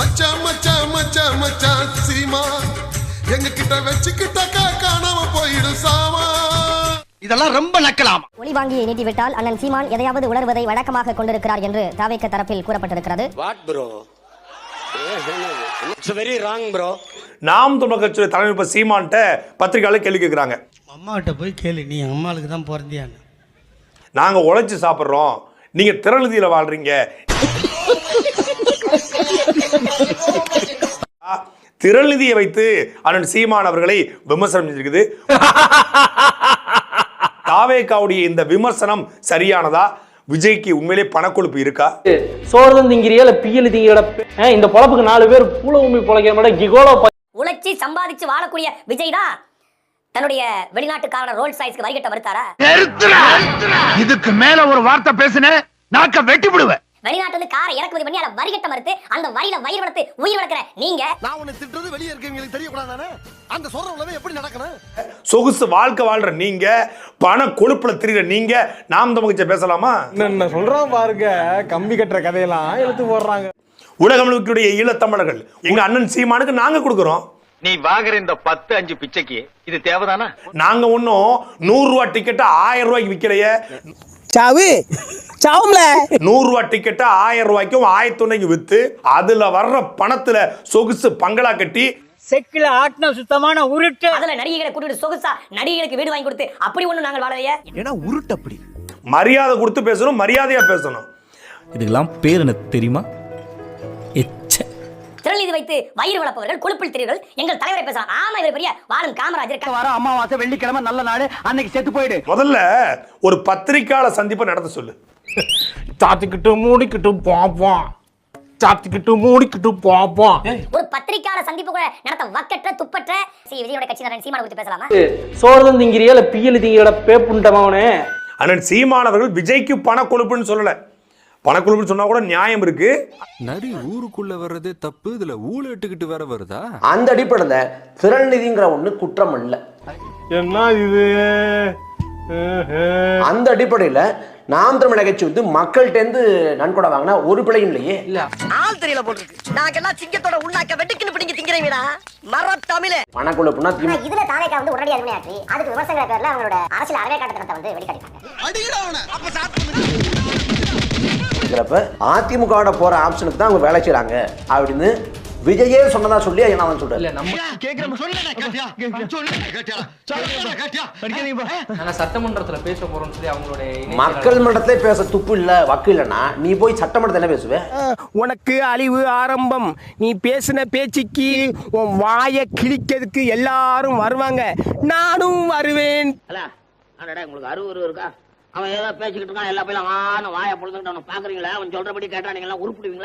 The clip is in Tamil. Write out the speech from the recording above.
மச்சான் மச்சான் மச்சான் மச்சான் சீமா எங்க கிட்ட வச்சுக்கிட்டாக்கா காணாம போயிடும் சாமா. இதெல்லாம் ரொம்ப நக்கலாமா? ஒளி வாங்கியை நீட்டிவிட்டால் அண்ணன் சீமான் எதையாவது உணர்வதை வழக்கமாக கொண்டிருக்கிறார் என்று தாவேக்க தரப்பில் கூறப்பட்டிருக்கிறது. What bro it's very wrong bro Naam Tamilar கட்சியுடைய தலைமை இப்ப சீமான்ட்ட பத்திரிகையாளர் கேள்வி கேட்குறாங்க. அம்மாகிட்ட போய் கேளு நீ அம்மாளுக்கு தான் பிறந்தியான்னு நாங்க உழைச்சு சாப்பிட்றோம். நீங்க திரளுதியில வாழ்றீங்க. திரள்நிதியை வைத்து அண்ணன் சீமான் அவர்களை விமர்சனம் செஞ்சிருக்குது. தாவேக்காவுடைய இந்த விமர்சனம் சரியானதா? விஜய்க்கு உண்மையிலே பணக்கொழுப்பு இருக்கா? சோறுதான் திங்கிறியா இல்ல பியல் திங்கிற இந்த பொழப்புக்கு நாலு பேர் பூல உமி பொழைக்கிற மாதிரி கிகோலோ உழைச்சி சம்பாதிச்சு வாழக்கூடிய விஜய் தான் தன்னுடைய வெளிநாட்டுக்காரன ரோல் சைஸ்க்கு வரிகட்ட மறுத்தாரா? இதுக்கு மேல ஒரு வார்த்தை பேசுன நாக்க வெட்டி விடுவேன் வெளிநாட்டுல இருந்து காரை இறக்குமதி பண்ணி அதை வரிகட்ட மறுத்து அந்த வரியில வயிறு வளர்த்து உயிர் வளர்க்கிற நீங்க. நான் உன்னை திட்டுறது வெளியே இருக்கவங்களுக்கு தெரியக்கூடாதானே அந்த சொல்ற உலகம் எப்படி நடக்கணும்? சொகுசு வாழ்க்கை வாழ்ற நீங்க பண கொழுப்புல திரிகிற நீங்க நாம் தமிழ்ச்சி பேசலாமா? என்ன சொல்றான் பாருங்க கம்பி கட்டுற கதையெல்லாம் எழுத்து போடுறாங்க. உலகமுழுக்குடைய ஈழத்தமிழர்கள் எங்க அண்ணன் சீமானுக்கு நாங்க கொடுக்குறோம். நீ வாங்குற இந்த பத்து அஞ்சு பிச்சைக்கு இது தேவைதானா? நாங்க ஒன்றும் நூறு ரூபா டிக்கெட்டை ஆயிரம் ரூபாய்க்கு விற்கலையே சாவு. சாவும்ல. நூறு ரூபா டிக்கெட்டை ஆயிரம் ரூபாய்க்கும் ஒன்றைக்கு வித்து அதுல வர்ற பணத்துல சொகுசு பங்களா கட்டி செக்கில ஆட்டின சுத்தமான உருட்டு. அதுல நடிகைகளை கூட்டிட்டு சொகுசா நடிகைகளுக்கு வீடு வாங்கி கொடுத்து அப்படி ஒண்ணு நாங்கள் வாழலையே? ஏன்னா உருட்டு அப்படி. மரியாதை கொடுத்து பேசணும் மரியாதையா பேசணும். இதுக்கெல்லாம் பேர் என்ன தெரியுமா? திரள்நீதி வைத்து வயிறு வளர்ப்பவர்கள் கொழுப்பில் திரியர்கள் எங்கள் தலைவரை பேசலாம். ஆமா இவர் பெரிய வாழும் காமராஜர். வர அமாவாசை வெள்ளிக்கிழமை நல்ல நாடு அன்னைக்கு செத்து போயிடு. முதல்ல ஒரு பத்திரிக்கையாளர் சந்திப்பை நடத்த சொல்லு. சாத்திக்கிட்டு மூடிக்கிட்டு பாப்போம் சாத்திக்கிட்டு மூடிக்கிட்டு பாப்போம் ஒரு பத்திரிக்கையாளர் சந்திப்பு கூட நடத்த வக்கற்ற துப்பற்ற. சி விஜயோட கட்சியினர் சீமான குறித்து பேசலாமா? சோறுதான் திங்கிறியா இல்ல பியல் திங்கிற பேப்புண்டமாவனே? அண்ணன் சீமான் அவர்கள் விஜய்க்கு பண கொழுப்புன்னு சொல்லல. பணக்கொழுப்புன்னு சொன்னா கூட நியாயம் இருக்கு. நரி ஊருக்குள்ள வர்றதே தப்பு இதுல ஊழ இட்டுக்கிட்டு வேற வருதா? அந்த அடிப்படையில் திரள்நிதிங்கிற ஒண்ணு குற்றம் அல்ல என்ன இது? அந்த அடிப்படையில் நாம் தமிழக கட்சி வந்து மக்கள்கிட்டேருந்து நன்கொடை வாங்கினா ஒரு பிழையும் இல்லையே. ஆள் தெரியல போட்டுருக்கு. நாங்கெல்லாம் சிங்கத்தோட உண்ணாக்க வெட்டுக்குன்னு பிடிங்க திங்கிறீங்கடா மர தமிழே. பணக்கொழுப்புனா திமுக. இதுல தாவேக்கா வந்து உடனடி அருமையாற்றி அதுக்கு விமர்சனಗಳ பேர்ல அவங்களோட அரசியல் அறவே காட்டத்தை வந்து வெளிக்காட்டிட்டாங்க. இருக்கிறப்ப அதிமுகவோட போற ஆப்ஷனுக்கு தான் அவங்க வேலை செய்றாங்க. அப்படின்னு விஜயே சொன்னதா சொல்லி சொல்றாரு. நாங்க சட்டமன்றத்துல பேச போறோம்னு சொல்லி அவங்களுடைய மக்கள் மன்றத்திலே பேச துப்பு இல்ல வக்கு இல்லைன்னா நீ போய் சட்டமன்றத்தில் என்ன பேசுவே? உனக்கு அழிவு ஆரம்பம். நீ பேசின பேச்சுக்கு உன் வாயை கிழிக்கிறதுக்கு எல்லாரும் வருவாங்க. நானும் வருவேன். உங்களுக்கு அறுவரு இருக்கா? அவன் ஏதோ பேசிக்கிட்டு இருக்கான் எல்லா பையன் ஆன வாயை பொழுதுகிட்டு அவனை பாக்குறீங்களா அவன் சொல்றபடி கேட்டா நீங்க எல்லாம் உருப்பிடுவீங்களா?